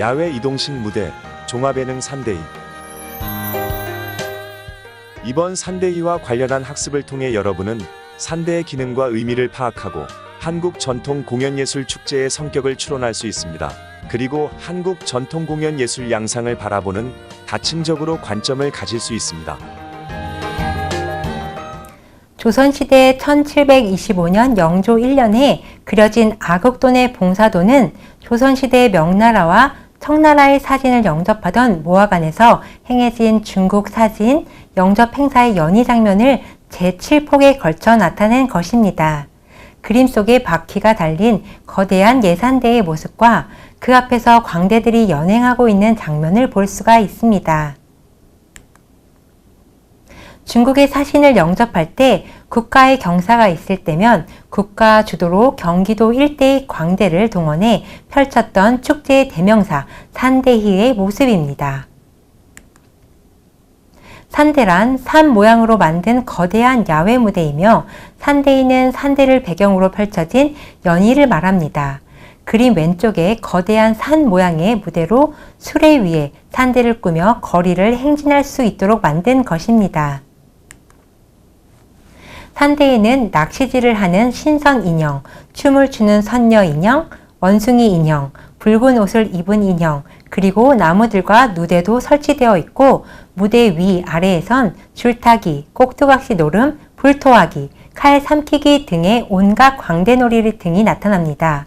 야외 이동식 무대, 종합예능 산대이. 이번 산대이와 관련한 학습을 통해 여러분은 산대의 기능과 의미를 파악하고 한국 전통 공연예술 축제의 성격을 추론할 수 있습니다. 그리고 한국 전통 공연 예술 양상을 바라보는 다층적으로 관점을 가질 수 있습니다. 조선시대 1725년 영조 1년에 그려진 아극돈의 봉사도는 조선시대 명나라와 청나라의 사진을 영접하던 모화관에서 행해진 중국 사진 영접 행사의 연희 장면을 제7폭에 걸쳐 나타낸 것입니다. 그림 속에 바퀴가 달린 거대한 예산대의 모습과 그 앞에서 광대들이 연행하고 있는 장면을 볼 수가 있습니다. 중국의 사신을 영접할 때 국가의 경사가 있을 때면 국가 주도로 경기도 일대의 광대를 동원해 펼쳤던 축제의 대명사 산대희의 모습입니다. 산대란 산 모양으로 만든 거대한 야외 무대이며 산대희는 산대를 배경으로 펼쳐진 연희를 말합니다. 그림 왼쪽에 거대한 산 모양의 무대로 수레 위에 산대를 꾸며 거리를 행진할 수 있도록 만든 것입니다. 산대에는 낚시질을 하는 신선 인형, 춤을 추는 선녀 인형, 원숭이 인형, 붉은 옷을 입은 인형, 그리고 나무들과 누대도 설치되어 있고 무대 위 아래에선 줄타기, 꼭두각시 노름, 불토하기, 칼 삼키기 등의 온갖 광대놀이 등이 나타납니다.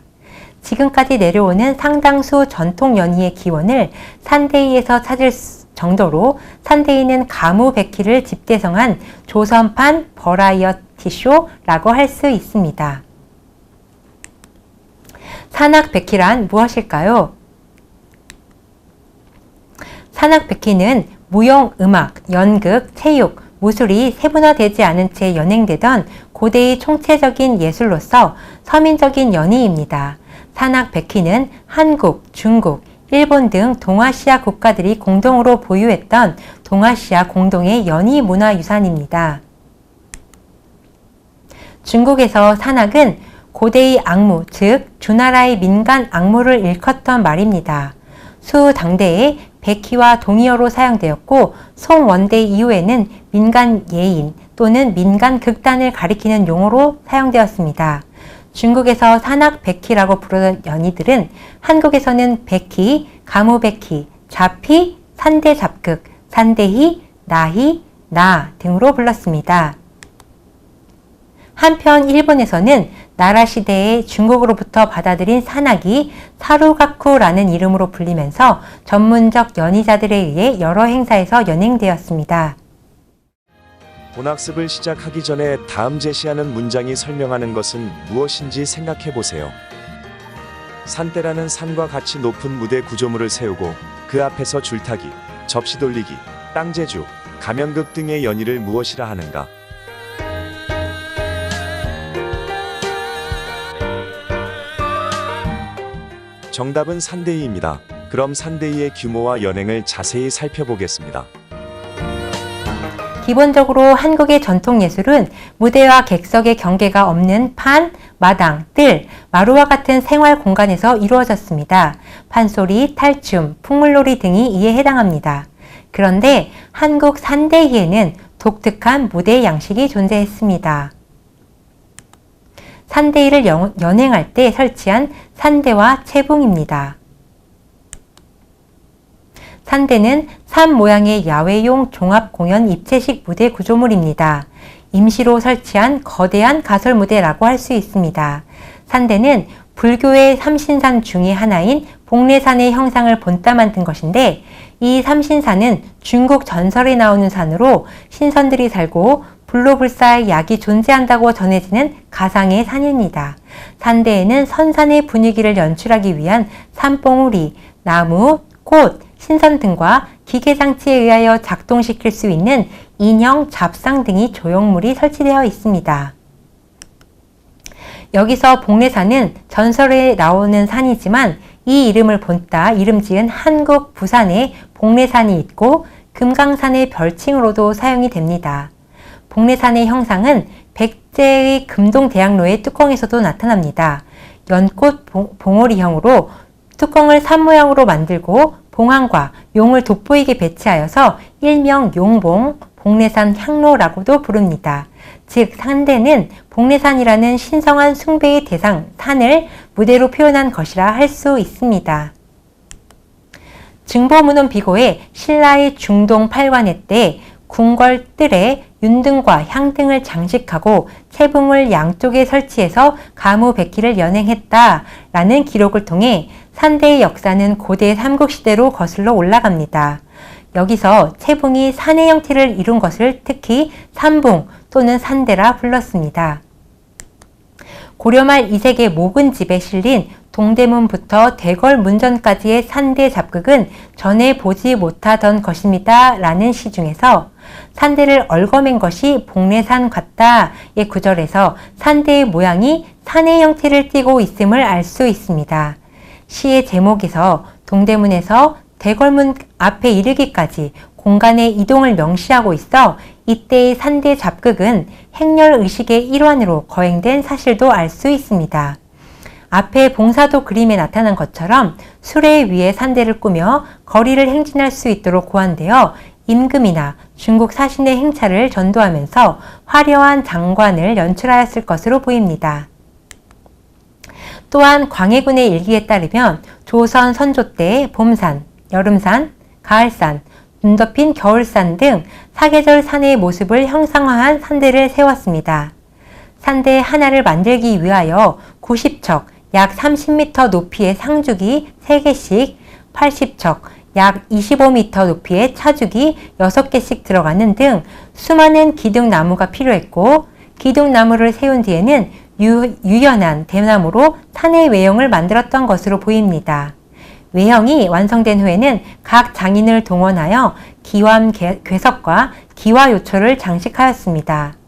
지금까지 내려오는 상당수 전통 연희의 기원을 산대이에서 찾을 정도로 산대이는 가무백희를 집대성한 조선판 버라이어티 쇼라고 할 수 있습니다. 산악백희란 무엇일까요? 산악백희는 무용, 음악, 연극, 체육, 무술이 세분화되지 않은 채 연행되던 고대의 총체적인 예술로서 서민적인 연희입니다. 산악 백희는 한국, 중국, 일본 등 동아시아 국가들이 공동으로 보유했던 동아시아 공동의 연희 문화유산입니다. 중국에서 산악은 고대의 악무, 즉 주나라의 민간 악무를 일컫던 말입니다. 수 당대에 백희와 동의어로 사용되었고 송원대 이후에는 민간 예인 또는 민간 극단을 가리키는 용어로 사용되었습니다. 중국에서 산악 백희라고 부르던 연희들은 한국에서는 백희, 가무백희, 잡희, 산대잡극, 산대희, 나희, 나 등으로 불렀습니다. 한편 일본에서는 나라 시대에 중국으로부터 받아들인 산악이 사루가쿠라는 이름으로 불리면서 전문적 연희자들에 의해 여러 행사에서 연행되었습니다. 본학습을 시작하기 전에 다음 제시하는 문장이 설명하는 것은 무엇인지 생각해 보세요. 산대라는 산과 같이 높은 무대 구조물을 세우고 그 앞에서 줄타기, 접시 돌리기, 땅제주, 가면극 등의 연희를 무엇이라 하는가? 정답은 산대이입니다. 그럼 산대이의 규모와 연행을 자세히 살펴보겠습니다. 기본적으로 한국의 전통 예술은 무대와 객석의 경계가 없는 판, 마당, 뜰, 마루와 같은 생활 공간에서 이루어졌습니다. 판소리, 탈춤, 풍물놀이 등이 이에 해당합니다. 그런데 한국 산대희에는 독특한 무대 양식이 존재했습니다. 산대희를 연행할 때 설치한 산대와 채붕입니다. 산대는 산 모양의 야외용 종합공연 입체식 무대 구조물입니다. 임시로 설치한 거대한 가설 무대라고 할 수 있습니다. 산대는 불교의 삼신산 중의 하나인 복례산의 형상을 본따 만든 것인데 이 삼신산은 중국 전설에 나오는 산으로 신선들이 살고 불로불사의 약이 존재한다고 전해지는 가상의 산입니다. 산대에는 선산의 분위기를 연출하기 위한 산봉우리, 나무, 꽃, 신선 등과 기계 장치에 의하여 작동시킬 수 있는 인형, 잡상 등이 조형물이 설치되어 있습니다. 여기서 복례산은 전설에 나오는 산이지만 이 이름을 본따 이름 지은 한국 부산에 복례산이 있고 금강산의 별칭으로도 사용이 됩니다. 복례산의 형상은 백제의 금동대학로의 뚜껑에서도 나타납니다. 연꽃 봉오리형으로 뚜껑을 산 모양으로 만들고 봉황과 용을 돋보이게 배치하여서 일명 용봉, 복례산 향로라고도 부릅니다. 즉 산대는 복례산이라는 신성한 숭배의 대상 산을 무대로 표현한 것이라 할 수 있습니다. 증보문헌 비고에 신라의 중동 팔관의 때 궁궐 뜰에 윤등과 향등을 장식하고 채붕을 양쪽에 설치해서 가무 백기를 연행했다라는 기록을 통해 산대의 역사는 고대 삼국시대로 거슬러 올라갑니다. 여기서 채붕이 산의 형태를 이룬 것을 특히 산붕 또는 산대라 불렀습니다. 고려말 이색의 목은집에 실린 동대문부터 대궐 문전까지의 산대 잡극은 전에 보지 못하던 것입니다. 라는 시 중에서 산대를 얽어맨 것이 복례산 같다의 구절에서 산대의 모양이 산의 형태를 띠고 있음을 알 수 있습니다. 시의 제목에서 동대문에서 대궐문 앞에 이르기까지 공간의 이동을 명시하고 있어 이때의 산대 잡극은 행렬 의식의 일환으로 거행된 사실도 알 수 있습니다. 앞에 봉사도 그림에 나타난 것처럼 수레 위에 산대를 꾸며 거리를 행진할 수 있도록 고안되어 임금이나 중국 사신의 행차를 전도하면서 화려한 장관을 연출하였을 것으로 보입니다. 또한 광해군의 일기에 따르면 조선 선조 때 봄산, 여름산, 가을산, 눈 덮인 겨울산 등 사계절 산의 모습을 형상화한 산대를 세웠습니다. 산대 하나를 만들기 위하여 90척, 약 30m 높이의 상주기 3개씩, 80척, 약 25m 높이의 차주기 6개씩 들어가는 등 수많은 기둥나무가 필요했고, 기둥나무를 세운 뒤에는 유, 유연한 대나무로 산의 외형을 만들었던 것으로 보입니다. 외형이 완성된 후에는 각 장인을 동원하여 기암 괴석과 기와요초를 장식하였습니다.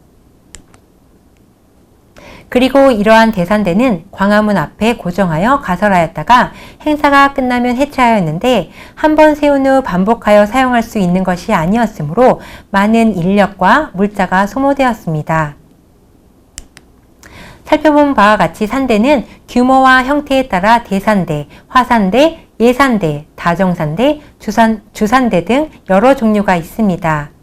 그리고 이러한 대산대는 광화문 앞에 고정하여 가설하였다가 행사가 끝나면 해체하였는데 한 번 세운 후 반복하여 사용할 수 있는 것이 아니었으므로 많은 인력과 물자가 소모되었습니다. 살펴본 바와 같이 산대는 규모와 형태에 따라 대산대, 화산대, 예산대, 다정산대, 주산, 주산대 등 여러 종류가 있습니다.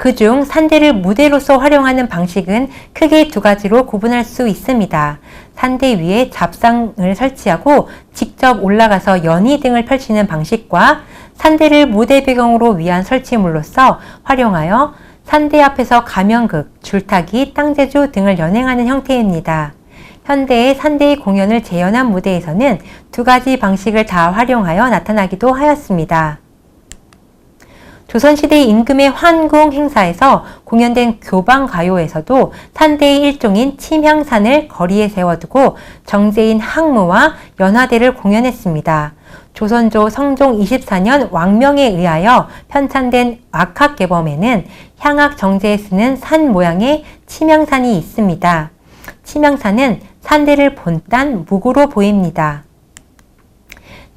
그중 산대를 무대로서 활용하는 방식은 크게 두 가지로 구분할 수 있습니다. 산대 위에 잡상을 설치하고 직접 올라가서 연희 등을 펼치는 방식과 산대를 무대 배경으로 위한 설치물로서 활용하여 산대 앞에서 가면극, 줄타기, 땅제주 등을 연행하는 형태입니다. 현대의 산대의 공연을 재현한 무대에서는 두 가지 방식을 다 활용하여 나타나기도 하였습니다. 조선시대 임금의 환궁 행사에서 공연된 교방가요에서도 산대의 일종인 침향산을 거리에 세워두고 정제인 항무와 연화대를 공연했습니다. 조선조 성종 24년 왕명에 의하여 편찬된 악학개범에는 향악 정제에 쓰는 산 모양의 침향산이 있습니다. 침향산은 산대를 본딴 묵으로 보입니다.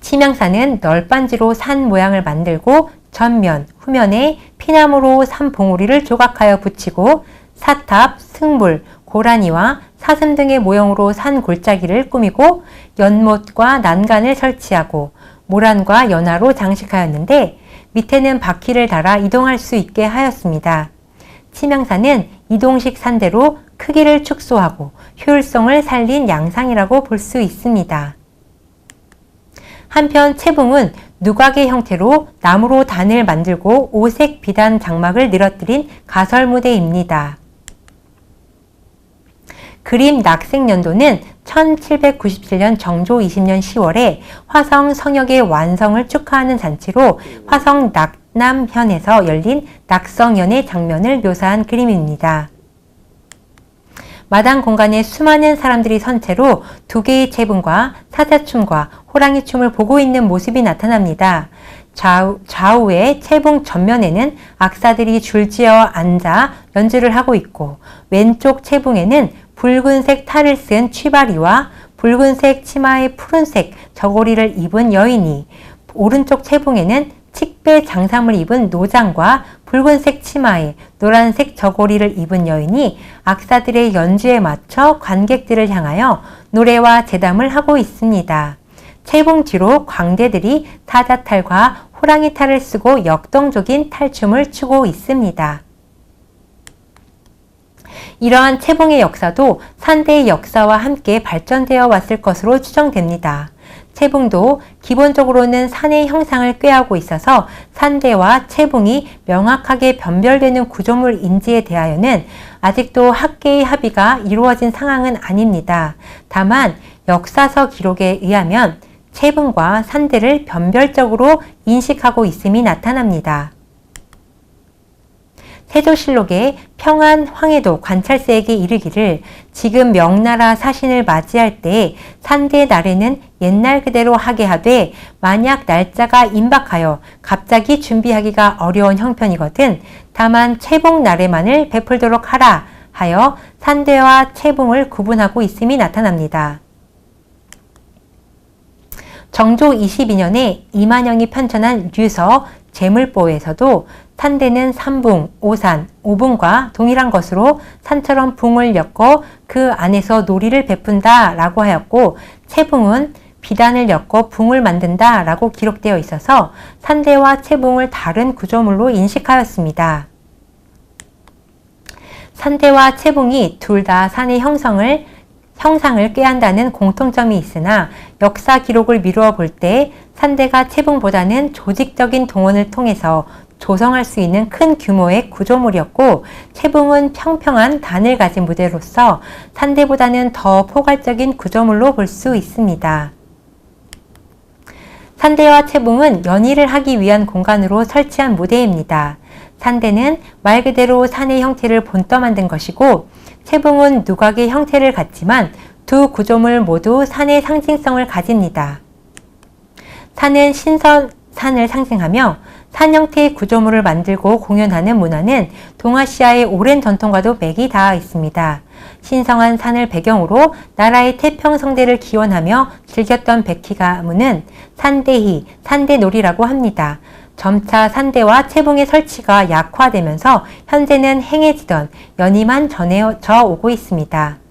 침향산은 널빤지로 산 모양을 만들고 전면, 후면에 피나무로 산 봉우리를 조각하여 붙이고 사탑, 승불, 고라니와 사슴 등의 모형으로 산 골짜기를 꾸미고 연못과 난간을 설치하고 모란과 연화로 장식하였는데 밑에는 바퀴를 달아 이동할 수 있게 하였습니다. 치명산은 이동식 산대로 크기를 축소하고 효율성을 살린 양상이라고 볼 수 있습니다. 한편 채붕은 누각의 형태로 나무로 단을 만들고 오색 비단 장막을 늘어뜨린 가설 무대입니다. 그림 낙색연도는 1797년 정조 20년 10월에 화성 성역의 완성을 축하하는 잔치로 화성 낙남현에서 열린 낙성연의 장면을 묘사한 그림입니다. 마당 공간에 수많은 사람들이 선체로 두 개의 채분과 사자춤과 호랑이 춤을 보고 있는 모습이 나타납니다. 좌우, 좌우의 채붕 전면에는 악사들이 줄지어 앉아 연주를 하고 있고 왼쪽 채붕에는 붉은색 탈을 쓴 취바리와 붉은색 치마에 푸른색 저고리를 입은 여인이 오른쪽 채붕에는 식배 장삼을 입은 노장과 붉은색 치마에 노란색 저고리를 입은 여인이 악사들의 연주에 맞춰 관객들을 향하여 노래와 재담을 하고 있습니다. 채봉 뒤로 광대들이 타자탈과 호랑이 탈을 쓰고 역동적인 탈춤을 추고 있습니다. 이러한 채봉의 역사도 산대의 역사와 함께 발전되어 왔을 것으로 추정됩니다. 채봉도 기본적으로는 산의 형상을 꾀하고 있어서 산대와 채봉이 명확하게 변별되는 구조물인지에 대하여는 아직도 학계의 합의가 이루어진 상황은 아닙니다. 다만 역사서 기록에 의하면 채봉과 산대를 변별적으로 인식하고 있음이 나타납니다. 세조실록에 평안 황해도 관찰사에게 이르기를 지금 명나라 사신을 맞이할 때 산대 날에는 옛날 그대로 하게 하되 만약 날짜가 임박하여 갑자기 준비하기가 어려운 형편이거든 다만 채봉 날에만을 베풀도록 하라 하여 산대와 채봉을 구분하고 있음이 나타납니다. 정조 22년에 이만영이 편찬한 류서 재물보에서도 산대는 삼붕, 오산, 오붕과 동일한 것으로 산처럼 붕을 엮어 그 안에서 놀이를 베푼다 라고 하였고 채붕은 비단을 엮어 붕을 만든다 라고 기록되어 있어서 산대와 채붕을 다른 구조물로 인식하였습니다. 산대와 채붕이 둘 다 산의 형성을 형상을 꾀한다는 공통점이 있으나 역사 기록을 미루어 볼 때 산대가 채붕보다는 조직적인 동원을 통해서 조성할 수 있는 큰 규모의 구조물이었고 채붕은 평평한 단을 가진 무대로서 산대보다는 더 포괄적인 구조물로 볼 수 있습니다. 산대와 채붕은 연희를 하기 위한 공간으로 설치한 무대입니다. 산대는 말 그대로 산의 형태를 본떠 만든 것이고 채붕은 누각의 형태를 갖지만 두 구조물 모두 산의 상징성을 가집니다. 산은 신선 산을 상징하며 산 형태의 구조물을 만들고 공연하는 문화는 동아시아의 오랜 전통과도 맥이 닿아 있습니다. 신성한 산을 배경으로 나라의 태평성대를 기원하며 즐겼던 백희 가문은 산대희, 산대놀이라고 합니다. 점차 산대와 채붕의 설치가 약화되면서 현재는 행해지던 연희만 전해져 오고 있습니다.